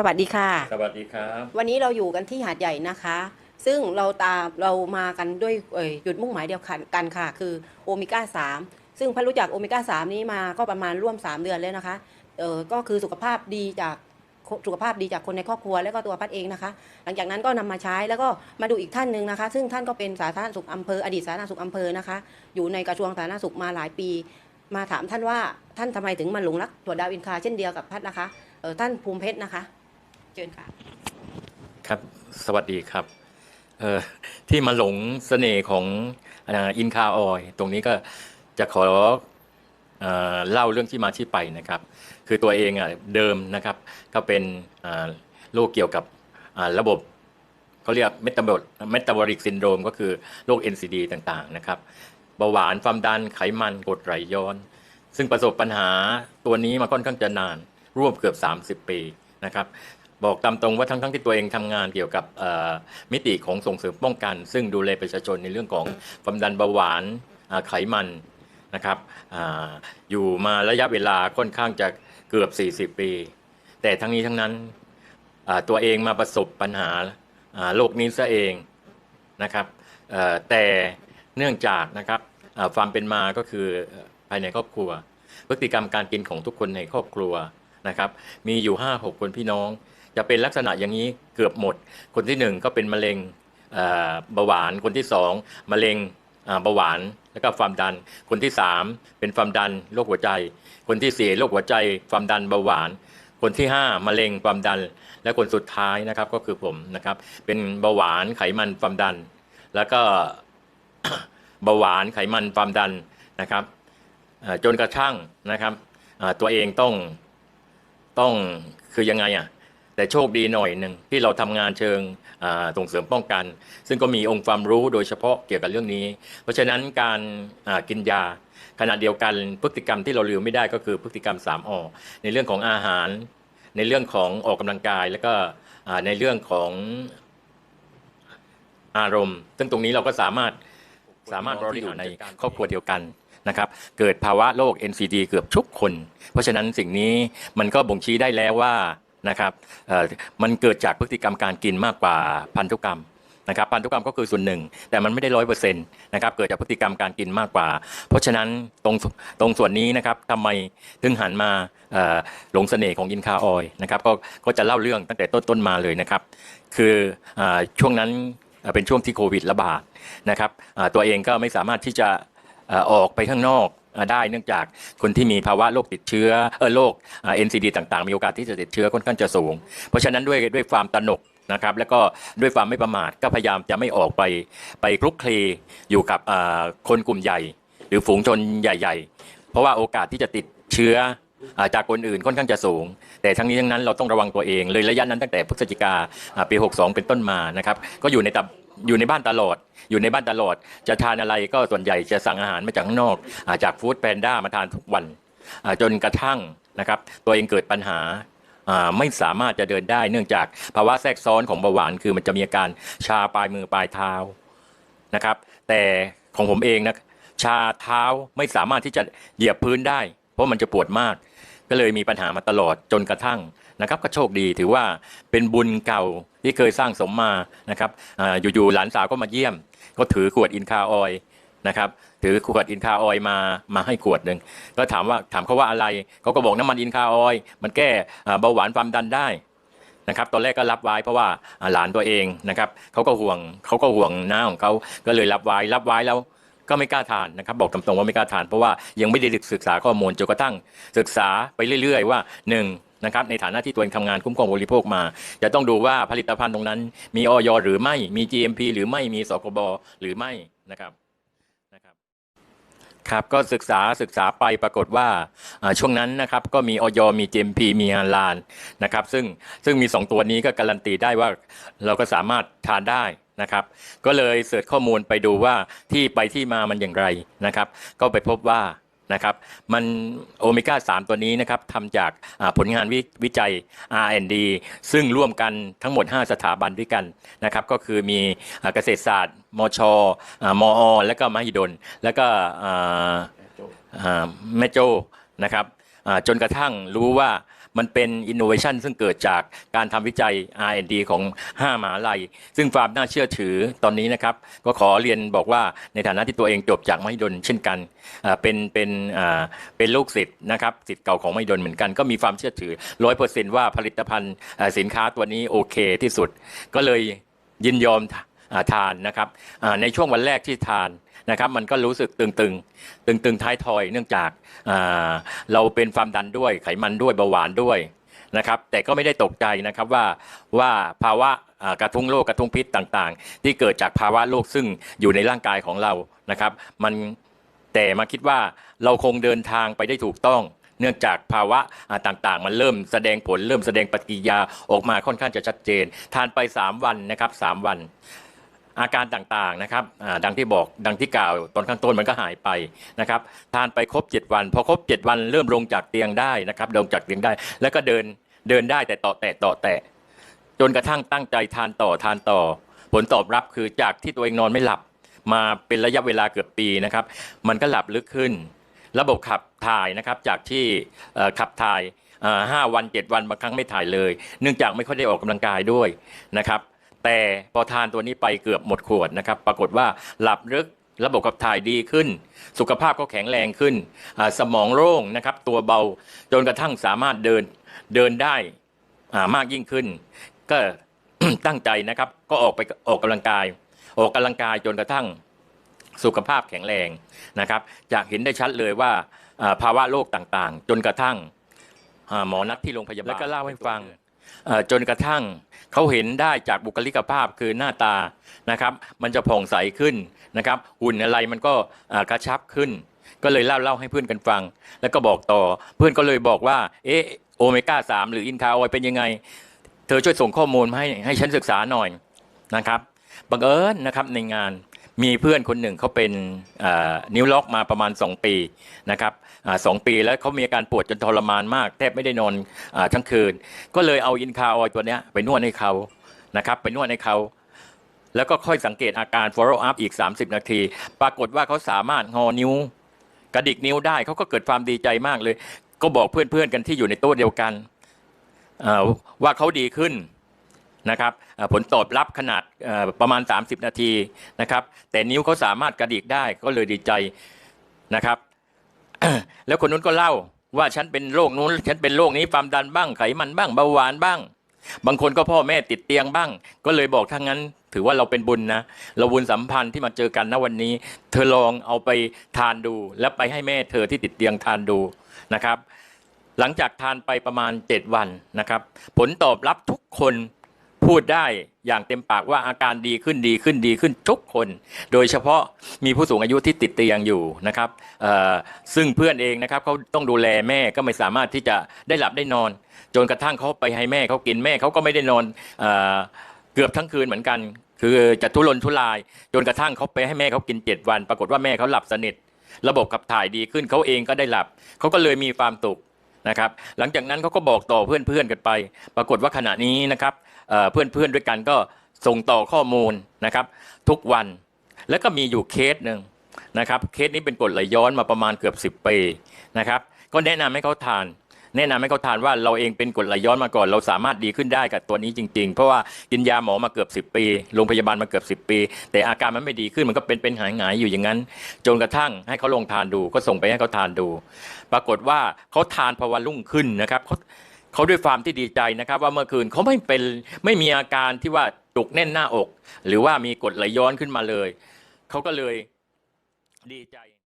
สวัสดีค่ะ สวัสดีครับ วันนี้เราอยู่กันที่หาดใหญ่นะคะ ซึ่งเราตามเรามากันด้วยเอ่ยจุดมุ่งหมายเดียวกันค่ะ คือโอเมก้า3ซึ่งพันรู้จักโอเมก้า3นี้มาก็ประมาณร่วม 3 เดือนแล้วนะคะเออก็คือสุขภาพดีจากสุขภาพดีจากคนในครอบครัวแล้วก็ตัวพัดเองนะคะ หลังจากนั้นก็นำมาใช้แล้วก็มาดูอีกท่านหนึ่งนะคะ ซึ่งท่านก็เป็นสาธารณสุขอำเภออดีตสาธารณสุขอำเภอนะคะ อยู่ในกระทรวงสาธารณสุขมาหลายปี มาถามท่านว่าท่านทำไมถึงมาหลงรักถั่วดาวอินคาเช่นเดียวกับพัดนะคะเออท่านภูมิเพชรนะคะเชิญค่ะ ครับสวัสดีครับเออที่มาหลงเสน่ห์ของอินคาออยตรงนี้ก็จะขอเอเล่าเรื่องที่มาที่ไปนะครับ คือตัวเองอะเดิมนะครับ ก็เป็นโรคเกี่ยวกับระบบเขาเรียกเมตาบอลเมตาบอลิกซินโดรมก็คือโรค NCD ต่างๆนะครับเบาหวานความดันไขมันกรดไหลย้อน ซึ่งประสบปัญหาตัวนี้มาค่อนข้างจะนานร่วมเกือบ 30 ปีนะครับ บอกตามตรงว่าทั้งทั้งที่ตัวเองทำงานเกี่ยวกับเอ่อมิติของส่งเสริมป้องกัน ซึ่งดูแลประชาชนในเรื่องของความดันเบาหวานอ่าไขมันนะครับอาอยู่มาระยะเวลาค่อนข้างจะเกือบ 40 ปี แต่ทั้งนี้ทั้งนั้นอ่าตัวเองมาประสบปัญหาอ่าโรคนี้ซะเองนะครับเอ่อแต่เนื่องจากนะครับอ่าความเป็นมาก็คือภายในครอบครัว พฤติกรรมการกินของทุกคนในครอบครัวนะครับ มีอยู่ 5 6 คนพี่น้อง จะเป็นลักษณะอย่างนี้เกือบหมด คนที่หนึ่งก็เป็นมะเร็งเบาหวาน คนที่สองมะเร็งเบาหวานแล้วก็ความดัน คนที่สามเป็นความดันโรคหัวใจ คนที่สี่โรคหัวใจ ความดันเบาหวาน คนที่ห้ามะเร็งความดัน และคนสุดท้ายนะครับก็คือผมนะครับ เป็นเบาหวานไขมันความดัน แล้วก็เบาหวานไขมันความดันนะครับจนกระทั่งนะครับตัวเองต้องต้องคือยังไงอะ แต่โชคดีหน่อยหนึ่งที่เราทำงานเชิงส่งเสริมป้องกัน ซึ่งก็มีองค์ความรู้โดยเฉพาะเกี่ยวกับเรื่องนี้ เพราะฉะนั้นการกินยาขณะเดียวกันพฤติกรรมที่เราลืมไม่ได้ก็คือพฤติกรรม3อในเรื่องของอาหาร ในเรื่องของออกกำลังกาย แล้วก็ในเรื่องของอารมณ์ ซึ่งตรงนี้เราก็สามารถสามารถบริหารในครอบครัวเดียวกันนะครับเกิดภาวะโรค NCD เกือบทุกคน เพราะฉะนั้นสิ่งนี้มันก็บ่งชี้ได้แล้วว่า นะครับมันเกิดจากพฤติกรรมการกินมากกว่าพันธุกรรมนะครับพันธุกรรมก็คือส่วนหนึ่ง แต่มันไม่ได้ร้อยเปอร์เซ็นต์นะครับเกิดจากพฤติกรรมการกินมากกว่า เพราะฉะนั้นตรงตรงส่วนนี้นะครับทำไมถึงหันมาหลงเสน่ห์ของอินคาออยนะครับก็ก็จะเล่าเรื่องตั้งแต่ต้นต้นมาเลยนะครับ คืออช่วงนั้นเป็นช่วงที่โควิดระบาดนะครับตัวเองก็ไม่สามารถที่จะออกไปข้างนอก ได้เนื่องจากคนที่มีภาวะโรคติดเชื้อเออโรคเอ่า NCD ต่างๆ มีโอกาสที่จะติดเชื้อค่อนข้างจะสูง เพราะฉะนั้นด้วยด้วยความตระหนกนะครับแล้วก็ด้วยความไม่ประมาทก็พยายามจะไม่ออกไปไปคลุกคลีอยู่กับอ่าคนกลุ่มใหญ่ หรือฝูงชนใหญ่ ๆ เพราะว่าโอกาสที่จะติดเชื้อจากคนอื่นค่อนข้างจะสูง แต่ทั้งนี้ทั้งนั้นเราต้องระวังตัวเองเลยระยะนั้นตั้งแต่พฤศจิกาอ่าปี 62 เป็นต้นมานะครับก็อยู่ในตับอยู่ในบ้านตลอด อยู่ในบ้านตลอด จะทานอะไรก็ส่วนใหญ่จะสั่งอาหารมาจากข้างนอกอาจากฟู้ดแพนด้ามาทานทุกวันจนกระทั่งนะครับตัวเองเกิดปัญหาไม่สามารถจะเดินได้เนื่องจากภาวะแทรกซ้อนของเบาหวานคือมันจะมีอาการชาปลายมือปลายเท้านะครับ แต่ของผมเองนะชาเท้าไม่สามารถที่จะเหยียบพื้นได้ เพราะมันจะปวดมาก ก็เลยมีปัญหามาตลอดจนกระทั่งนะครับก็โชคดีถือว่าเป็นบุญเก่าที่เคยสร้างสมมานะครับออยู่ๆหลานสาวก็มาเยี่ยม ก็ถือขวดอินคาออยนะครับถือขวดอินคาออยมามาให้ขวดหนึ่งก็ถามว่าถามเขาว่าอะไรเขาก็บอกน้ำมันอินคาออย มันแก้เบาหวานความดันได้นะครับตอนแรกก็รับไว้เพราะว่าอ่าหลานตัวเองนะครับเขาก็ห่วงเขาก็ห่วงหน้าของเขาก็เลยรับไว้รับไว้แล้ว ก็ไม่กล้าทานนะครับบอกตรงๆว่าไม่กล้าทาน เพราะว่ายังไม่ได้ศึกษาข้อมูลจนกระทั่งศึกษาไปเรื่อย ๆ ว่าหนึ่งนะครับในฐานะที่ตัวเองทำงานคุ้มครองบริโภคมา จะต้องดูว่าผลิตภัณฑ์ตรงนั้น มีออยหรือไม่มี GMP หรือไม่มีสคบหรือไม่นะครับนะครับครับก็ศึกษาศึกษาไปปรากฏว่าอ่าช่วงนั้นนะครับก็มีออยมี GMP มีฮาลานนะครับซึ่งซึ่งมี 2 ตัวนี้ก็การันตีได้ว่าเราก็สามารถทานได้ นะครับ ก็เลยเสิร์ชข้อมูลไปดูว่าที่ไปที่มามันอย่างไรนะครับ ก็ไปพบว่านะครับมันโอเมก้า 3 ตัวนี้นะครับทำจากผลงานวิวิจัย R&D ซึ่งร่วมกันทั้งหมด 5 สถาบันด้วยกันนะครับ ก็คือมีอเกษตรศาสตร์ มชอมอ และก็มหิดล แล้วก็แม่โจ้นะครับจนกระทั่งรู้ว่า มันเป็น innovation ซึ่งเกิดจากการทำวิจัย R&D ของ 5 มหาลัย ซึ่งความน่าเชื่อถือตอนนี้นะครับ ก็ขอเรียนบอกว่าในฐานะที่ตัวเองจบจากมหิดลเช่นกันเป็นเป็นเป็นลูกศิษย์นะครับศิษย์เก่าของมหิดลเหมือนกัน ก็มีความเชื่อถือร้อยเปอร์เซ็นต์ว่าผลิตภัณฑ์สินค้าตัวนี้โอเคที่สุด ก็เลยยินยอมทานนะครับในช่วงวันแรกที่ทาน นะครับมันก็รู้สึกตึงๆ ตึงๆท้ายทอยเนื่องจากอ่าเราเป็นความดันด้วยไขมันด้วยเบาหวานด้วยนะครับแต่ก็ไม่ได้ตกใจนะครับว่าว่าภาวะอ่ากระทุ้งโรคกระทุ้งพิษต่างๆ ที่เกิดจากภาวะโรคซึ่งอยู่ในร่างกายของเรานะครับ มันแต่มาคิดว่าเราคงเดินทางไปได้ถูกต้อง เนื่องจากภาวะอ่าต่างๆ มันเริ่มแสดงผลเริ่มแสดงปฏิกิริยาออกมาค่อนข้างจะชัดเจน ทานไป 3 วันนะครับ3วัน อาการต่างๆนะครับดังที่บอกดังที่กล่าวตอนข้างต้นมันก็หายไปนะครับทานไปครบ 7 วัน พอครบ 7 วันเริ่มลงจากเตียงได้นะครับลงจากเตียงได้ แล้วก็เดินเดินได้แต่ต่อแตะต่อแตะจนกระทั่งตั้งใจทานต่อทานต่อ ผลตอบรับคือจากที่ตัวเองนอนไม่หลับมาเป็นระยะเวลาเกือบปีนะครับ มันก็หลับลึกขึ้น ระบบขับถ่ายนะครับจากที่ขับถ่ายห้าวันเจ็ดวันบางครั้งไม่ถ่ายเลย เนื่องจากไม่ค่อยได้ออกกำลังกายด้วยนะครับ แต่พอทานตัวนี้ไปเกือบหมดขวดนะครับ ปรากฏว่าหลับลึกระบบขับถ่ายดีขึ้น สุขภาพก็แข็งแรงขึ้นอ่าสมองโล่งนะครับ ตัวเบาจนกระทั่งสามารถเดินเดินได้อ่ามากยิ่งขึ้น ก็ตั้งใจนะครับ ก็ออกไปออกกำลังกาย ออกกำลังกายจนกระทั่งสุขภาพแข็งแรงนะครับจากเห็นได้ชัดเลยว่าอ่าภาวะโรคต่างๆ จนกระทั่งอ่าหมอนัดที่โรงพยาบาลแล้วก็เล่าให้ฟังเอ่อ จนกระทั่งเขาเห็นได้จากบุคลิกภาพคือหน้าตานะครับ มันจะผ่องใสขึ้นนะครับหุ่นอะไรมันก็กระชับขึ้น ก็เลยเล่าเล่าให้เพื่อนกันฟัง แล้วก็บอกต่อเพื่อนก็เลยบอกว่าเอ๊ะโอเมก้าสามหรืออินคาออยเป็นยังไง เธอช่วยส่งข้อมูลมาให้ให้ฉันศึกษาหน่อยนะครับบังเอิญนะครับในงาน มีเพื่อนคนหนึ่งเขาเป็นนิ้วล็อกมาประมาณ 2 ปีนะครับสองปีแล้วเขามีอาการปวดจนทรมานมาก แทบไม่ได้นอนอทั้งคืน ก็เลยเอาอินคาออยตัวนี้ไปนวดให้เขานะครับไปนวดให้เขาแล้วก็ค่อยสังเกตอาการ follow up อีก 30 นาที ปรากฏว่าเขาสามารถงอนิ้ว กระดิกนิ้วได้เขาก็เกิดความดีใจมากเลย ก็บอกเพื่อนๆกันที่อยู่ในโต๊ะเดียวกันว่าเขาดีขึ้น นะครับผลตอบรับขนาดประมาณ 30 นาทีนะครับ แต่นิ้วเขาสามารถกระดิกได้ก็เลยดีใจนะครับ แล้วคนนู้นก็เล่าว่าฉันเป็นโรคนู้น ฉันเป็นโรคนี้ความดันบ้างไขมันบ้างเบาหวานบ้าง บางคนก็พ่อแม่ติดเตียงบ้าง ก็เลยบอกถ้างั้น ถือว่าเราเป็นบุญนะ เราบุญสัมพันธ์ที่มาเจอกันณวันนี้ เธอลองเอาไปทานดู แล้วไปให้แม่เธอที่ติดเตียงทานดูนะครับ หลังจากทานไปประมาณ 7 วันนะครับ ผลตอบรับทุกคน พูดได้อย่างเต็มปากว่าอาการดีขึ้นดีขึ้นดีขึ้นทุกคน โดยเฉพาะมีผู้สูงอายุที่ติดเตียงอยู่นะครับซึ่งเพื่อนเองนะครับเขาต้องดูแลแม่ก็ไม่สามารถที่จะได้หลับได้นอน จนกระทั่งเขาไปให้แม่เขากินแม่เขาก็ไม่ได้นอนเอเกือบทั้งคืนเหมือนกัน คือจะทุรนทุราย จนกระทั่งเขาไปให้แม่เขากิน 7 วัน ปรากฏว่าแม่เขาหลับสนิทระบบขับถ่ายดีขึ้นเขาเองก็ได้หลับเขาก็เลยมีความสุข นะครับหลังจากนั้นเขาก็บอกต่อเพื่อนๆกันไป ปรากฏว่าขณะนี้นะครับเพื่อนๆด้วยกันก็ส่งต่อข้อมูลนะครับทุกวันแล้วก็มีอยู่เคสหนึ่งนะครับเคสนี้เป็นกฎไหลย้อนมาประมาณเกือบ 10 ปีนะครับก็แนะนำให้เขาทาน แนะนำให้เขาทานว่าเราเองเป็นกรดไหลย้อนมาก่อน เราสามารถดีขึ้นได้กับตัวนี้จริง ๆ เพราะว่ากินยาหมอมาเกือบ 10 ปีโรงพยาบาลมาเกือบ 10 ปี แต่อาการมันไม่ดีขึ้นมันก็เป็นเป็นหายหายๆอยู่อย่างนั้น จนกระทั่งให้เขาลองทานดูก็ส่งไปให้เขาทานดู ปรากฏว่าเขาทานพอวันรุ่งขึ้นนะครับเขาเขาด้วยความที่ดีใจนะครับ ว่าเมื่อคืนเขาไม่เป็นไม่มีอาการที่ว่าจุกแน่นหน้าอก หรือว่ามีกรดไหลย้อนขึ้นมาเลยเขาก็เลยดีใจ